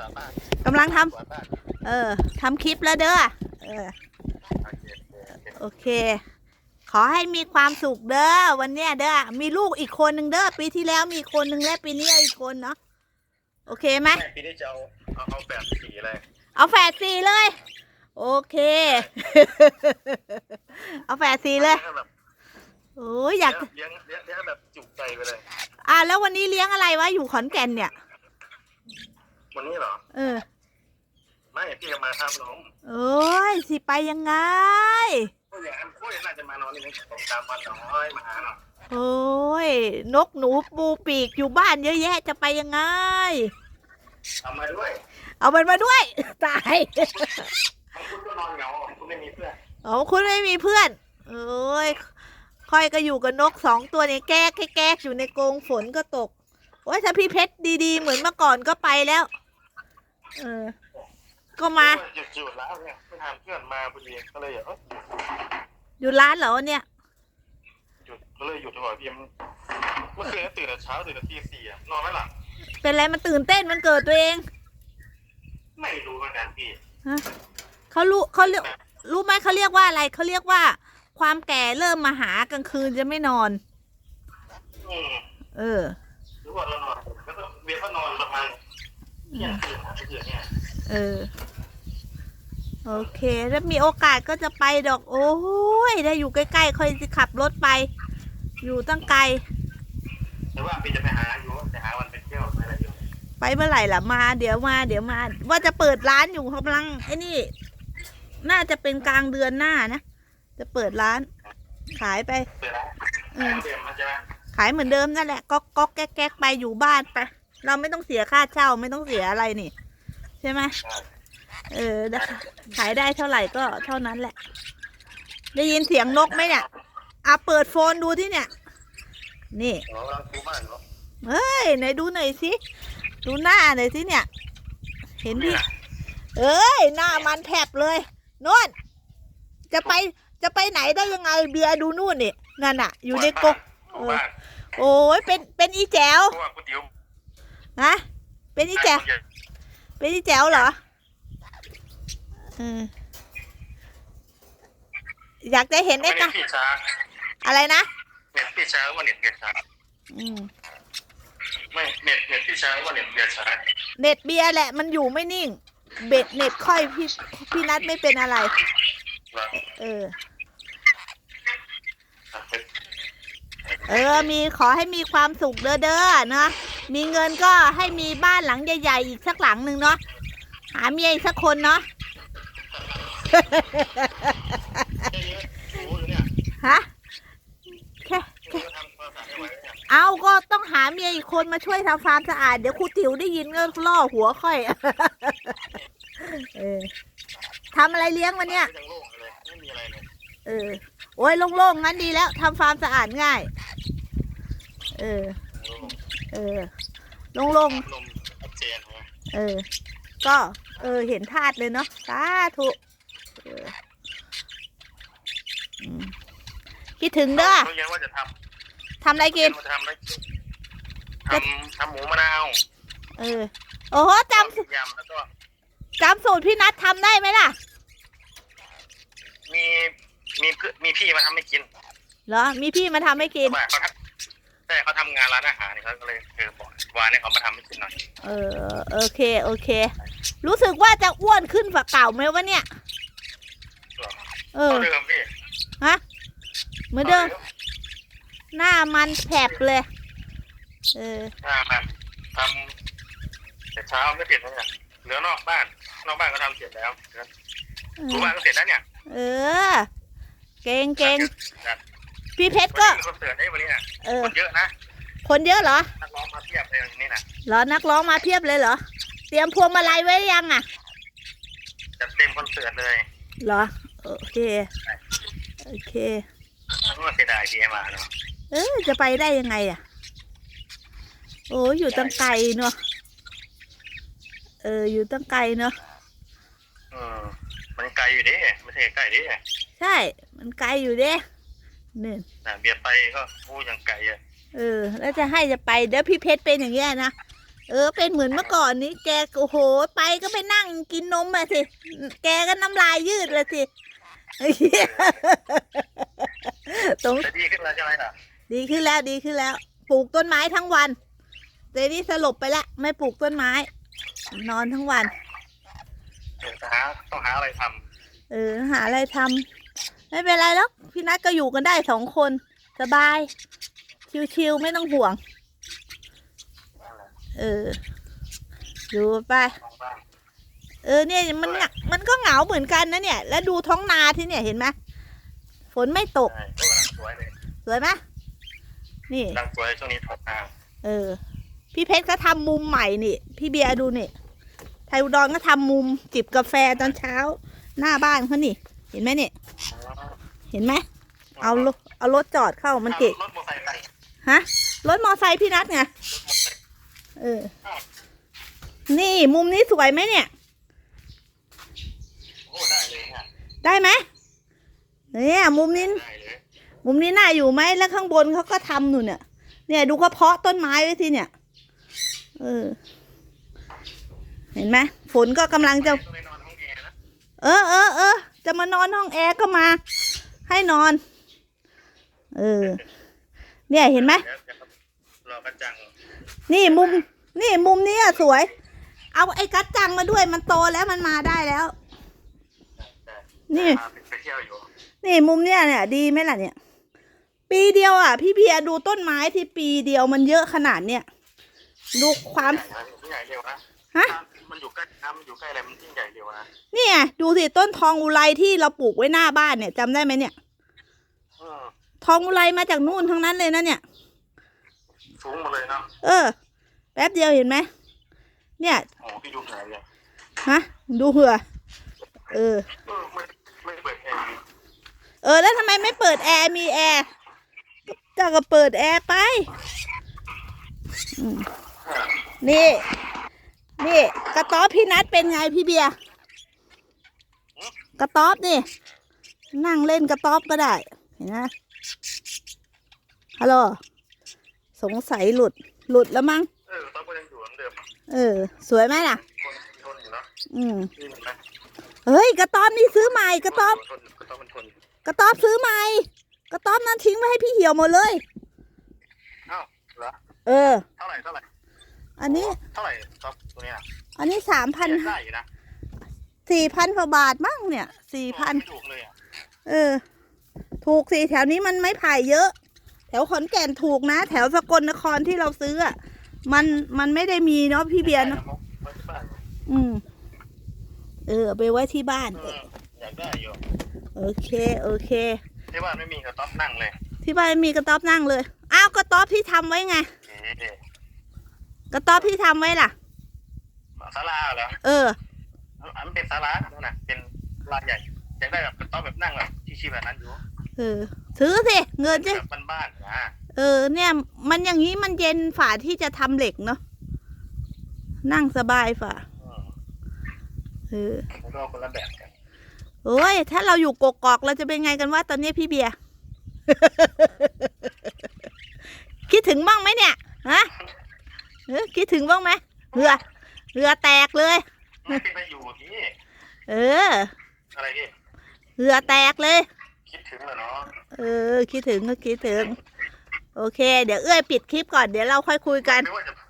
สามบ้านกำลังทำสวนบ้านเออทำคลิปแล้วเด้อเออโอเคโอเคโอเค ขอให้มีความสุขเด้อวันเนี้ยเด้อมีลูกอีกคนหนึ่งเด้อปีที่แล้วมีคนหนึ่งและปีนี้เอาอีกคนเนาะโอเคไหมแม่ปีนี้จะเอาเอาเอาแบบสีอะไรเอาแฝดสี่เลย โอเค เอาแฝดสี่เลยให้แบบโอ้ยอยากเลี้ยงเลี้ยงเลี้ยงแบบจุใจไปเลย อะแล้ววันนี้เลี้ยงอะไรวะอยู่ขอนแก่นเนี่ย วันนี้เหรอ เออ ไม่พี่จะมาครับน้องโอ้ยสิไปยังไงก็อย่างนั้นก็น่าจะมานอนนี่นะผมตามวันน้อยมาหาหน่อยโอ้ย นกหนูปูปีกอยู่บ้านเยอะแยะจะไปยังไง เอามาด้วยเอามันมาด้วย ตายบางคุณก็นอนเหงาคุณไม่มีเพื่อนโอ้คุณไม่มีเพื่อน โอ้ยค่อยก็อยู่กับนกสองตัวเนี่ยแก๊กแก๊กอยู่ในกรงฝนก็ตกโอ้ยถ้าพี่เพชรดีๆ เหมือนเมื่อก่อนก็ไปแล้ว เออ ก็มาหยุดหยุดแล้วเนี่ยไม่ทานเพื่อนมาพอดีก็เลยเอออยู่ร้านเหรอเนี่ย หยุดก็เลยหยุดดีกว่าพี่มันเมื่อคืนก็ตื่นแต่เช้าตื่นแต่ตีสี่อะนอนไม่หลับเป็นไรมันตื่นเต้นมันเกิดตัวเอง ไม่รู้เหมือนกันพี่ฮะเขารู้เขาเรียกรู้ไหมเขาเรียกว่าอะไรเขาเรียกว่า ความแก่เริ่มมาหากลางคืนจะไม่นอน อืมเออหรือว่าเรานอนแล้วก็เวียนก็นอนประมาณ เที่ยงคืนหาเที่ยงเนี่ยเออ โอเคแล้วมีโอกาสก็จะไปดอก โอ้ยได้อยู่ใกล้ๆค่อยจะขับรถไป อยู่ตั้งไกล แต่ว่าพี่จะไปหาอยู่ไปหาวันไปเที่ยวอะไรอยู่ไปเมื่อไหร่ล่ะมา เดี๋ยวมาเดี๋ยวมา ว่าจะเปิดร้านอยู่กำลังไอ้นี่ น่าจะเป็นกลางเดือนหน้านะ จะเปิดร้าน ขายไป เปิดร้านอืมเตรียมมาใช่ไหมขายเหมือนเดิมนั่นแหละก๊อกก๊อกแก๊กแก๊กไปอยู่บ้านไป เราไม่ต้องเสียค่าเช่าไม่ต้องเสียอะไรนี่ ใช่ไหมเออได้ขายได้เท่าไหร่ก็เท่านั้นแหละ ได้ยินเสียงนกไหมเนี่ยอะเปิดโฟนดูที่เนี่ย นี่อ๋อกำลังดูบ้านเหรอเฮ้ยไหนดูหน่อยสิดูหน้าหน่อยสิเนี่ย เห็นพี่เอ้ยหน้ามันแผบเลยนวลจะไปจะไปไหนได้ยังไงเบียร์ดูนู่นนี่นั่นอะอยู่ในกรงดูบ้านโอ้ยเป็นเป็นอีแจ๋วเพราะว่าก๋วยเตี๋ยว ฮะเป็นอีแจ๋วเป็นอีแจ๋วเหรอเอออยากจะเห็นไม่ไอ้เน็กะตพี่ช้าอะไรนะเน็ตพี่ช้าว่าเน็ตเบียดช้าอืมไม่เน็ตเน็ตพี่ช้าว่าเน็ตเบียดช้าเน็ตเบียร์แหละมันอยู่ไม่นิ่ง เบ็ดเน็ตค่อยพี่พี่นัดไม่เป็นอะไรเหรอเอออะเป็นเออมีขอให้มีความสุขเด้อเด้อเนาะ มีเงินก็ให้มีบ้านหลังใหญ่ๆอีกสักหลังหนึ่งเนาะหาเมียอีกสักคนเนาะแค่นี้โอ้ยเนี่ยฮะแค่แค่ทำความสะอาดให้ไว้เอาก็ต้องหาเมียอีกคนมาช่วยทำความสะอาด เดี๋ยวครูติ๋วได้ยินก็ล่อหัวค่อยเออทำอะไรเลี้ยงวันเนี้ยเออ โอ้ยโล่งๆงั้นดีแล้วทำความสะอาดง่าย เออ เออ โล่งนมชัดเจนนะๆเออ ก็เออเห็นธาตุเลยเนาะสาธุเอออืมคิดถึงเด้อเขาเรียนว่าจะททำอะไรำกินว่าจะทำอะไรทำทำหมูมะนาวเออ โอ้โหจำทำยำแล้วก็จำสูตรพี่นัททำได้ไหมล่ะ มีมีเพื่อนมีพี่มาทำให้กินเหรอ มีพี่มาทำให้กินว่าเขาทำใช่เขาทำงานร้านอาหารนี่เขาก็เลยเออบอกวานให้เขามาทำให้กินหน่อยเออโอเคโอเค รู้สึกว่าจะอ้วนขึ้นกว่าเก่าไหมวะเนี่ย เออ เท่าเดิมพี่ฮะ เหมือนเดิม หน้ามันแผบเลย เอออ่ามาทำแต่เช้าไม่เสร็จเลยเนี่ยเหลือนอกบ้าน นอกบ้านก็ทำเสร็จแล้วเหลือเอรู้อบ้านก็เสร็จแล้วเนี่ย เออ เก่งเก่ง ครับ พี่เพชรก็ มีคอนเสิร์ตได้วันนี้น่ะเออ คนเยอะนะคนเยอะเหรอนักร้องมาเทียบเลยนนี้น่ะเหรอนักร้องมาเพียบเลยเหรอ เตรียมพวงมาลัยไว้ยังอะจัดเต็มคอนเสิร์ตเลยเหรอ โอเค โอเคทั้งว่าเสียดายที่มาเนาะเออจะไปได้ยังไงอะ โอ้อยู่ตั้งไกลเนาะเอออยู่ตั้งไกลเนาะอืมมันไกลอยู่ดิไม่ใช่ใกล้ดิใช่ มันไกลอยู่เด้ เนี่ยน่ะเบียดไปก็โอ้ยังไกลอะเออ แล้วจะให้จะไปเดี๋ยวพี่เพชรเป็นอย่างเงี้ยนะเออเป็นเหมือนเมื่อก่อนนี้แกโอ้โหไปก็ไปนั่งกินนมมาสิแกก็น้ำลายยืดเลยสิไอ้เหี้ยสงจะดีขึ้นแล้วใช่ไหมล่ะดีขึ้นแล้วดีขึ้นแล้ว ปลูกต้นไม้ทั้งวันเดนี่สลบไปแล้วไม่ปลูกต้นไม้ นอนทั้งวัน เดี๋ยวหาต้องหาอะไรทเออหาอะไรทำ ไม่เป็นไรหรอกพี่นัทก็อยู่กันได้สองคน สบาย ชิวๆไม่ต้องห่วงำเอออยู่ไปมองบ้านเออเนี่ยมันเหงามันก็เหงาเหมือนกันนะเนี่ย แล้วดูท้องนาที่เนี่ยเห็นไหมฝนไม่ตก ใช่โอ้กำลังสวยเลยสวยไหมนี่ กำลังสวยช่วงนี้ทำนาเออ พี่เพชรก็ทำมุมใหม่นี่ พี่เบียร์ดูนี่ ไทยอุดรก็ทำมุมจิบกาแฟตอนเช้า หน้าบ้านเขานี่ เห็นไหมเนี่ย เห็นไหมเอารถเอารถจอดเข้ามันเกะรถมอเตอร์ไซค์ไปฮะรถมอไซค์พี่นัทไงรถมอเตอร์ไซค์เออ นี่มุมนี้สวยไหมเนี่ยโอ้ได้เลยเนี่ยได้ไหมเนี่ยมุมนี้ได้เลยมุมนี้น่าอยู่ไหมแล้วข้างบนเขาก็ทำหนูเนี่ย เนี่ยดูเขาเพาะต้นไม้ไว้ที่เนี่ย เออ เห็นไหมฝนก็กำลังจะต้องไปนอนห้องแอร์นะเออเออเออจะมานอนห้องแอร์ก็มา ให้นอน เออ เนี่ยเห็นไหมรอกระจัง นี่มุม นี่มุมนี้อะสวย เอาไอ้กัดจังมาด้วย มันโตแล้วมันมาได้แล้ว นี่ไปเที่ยวอยู่ นี่มุมเนี้ยเนี่ย ดีไหมล่ะเนี่ย ปีเดียวอะ พี่เบียดูต้นไม้ที่ปีเดียวมันเยอะขนาดเนี้ยดูความใหญ่นะยิ่งใหญ่เร็วนะ ฮะ มันอยู่ใกล้น้ำมันอยู่ใกล้อะไรมันยิ่งใหญ่เร็วนะนี่ไงดูสิต้นทองอุไรที่เราปลูกไว้หน้าบ้านเนี่ยจำได้ไหมเนี่ย อืมทองอุไรมาจากนู่นทั้งนั้นเลยนะเนี่ย สูงหมาเลยเนาะเออ แป๊บเดียวเห็นไหมเนี่ยโอ้พี่ดูไหนเลยฮะดูเหือเออ เออไม่ไม่เปิดแอร์เออ แล้วทำไมไม่เปิดแอร์มีแอร์จะก็เปิดแอร์ไปอืมนี่ นี่กระต๊อบพี่นัดเป็นไงพี่เบียร์กระต๊อบนี่ นั่งเล่นกระต๊อบก็ได้ เห็นไหมฮัลโหลสงสัยหลุดหลุดแล้วมั้งเออตอนก็ยังอยู่เหมือนเดิมเออ สวยไหมล่ะคนทนอยู่เนาะอืมนี่เห็นไหมเฮ้ยกระต๊อบนี่ซื้อใหม่กระต๊อบทนกระต๊อบมันทนกระต๊อบซื้อใหม่กระต๊อบนั้นทิ้งไว้ให้พี่เหี่ยวหมดเลยเอ้าเหรอเออ เท่าไหร่เท่าไหร่ อันนี้เท่าไหร่ต๊อบตัวเนี้ยอันนี้สามพันได้อยู่นะสี่พันกว่าบาทมั้งเนี่ยสี่พันไม่ถูกเลยอะเออ ถูกสิแถวนี้มันไม่ไผ่เยอะ แถวขอนแก่นถูกนะ แถวสกลนครที่เราซื้ออะมันมันไม่ได้มีเนาะพี่เบียร์เนาะไว้ที่บ้านอืม เออเอาไปไว้ที่บ้านเอออยากได้อยู่โอเค โอเค ที่บ้านไม่มีกระต๊อบนั่งเลย ที่บ้านมีกระต๊อบนั่งเลย อ้าวกระต๊อบที่ทำไว้ไงเอ๊ะ กระต๊อบที่ทำไว้ล่ะศาลาเหรอเอออันนเป็นศาลานั่นน่ะเป็นลานใหญ่อยากได้แบบกระต๊อบแบบนั่งแบบชิวๆแบบนั้นอยู่เออซื้อสิเงินจะแบบบ้านๆนะเออ เนี่ย มันอย่างนี้มันเย็นฝ่าที่จะทำเหล็กเนาะนั่งสบายฝ่าอืมเออมันก็คนละแบบกันโอ้ย ถ้าเราอยู่กกอกเราจะเป็นไงกันว่า ตอนนี้พี่เบียร์คิดถึงบ้างไหมเนี่ยฮะ เออคิดถึงบ้างไหมเรือ เรือแตกเลย ไม่ไปอยู่ที่เออ อะไรที่เรือแตกเลย คิดถึงเหรอเนาะเออ คิดถึงก็คิดถึง โอเค เดี๋ยวเอื้อยปิดคลิปก่อนเดี๋ยวเราค่อยคุยกัน ไม่ว่าจะพ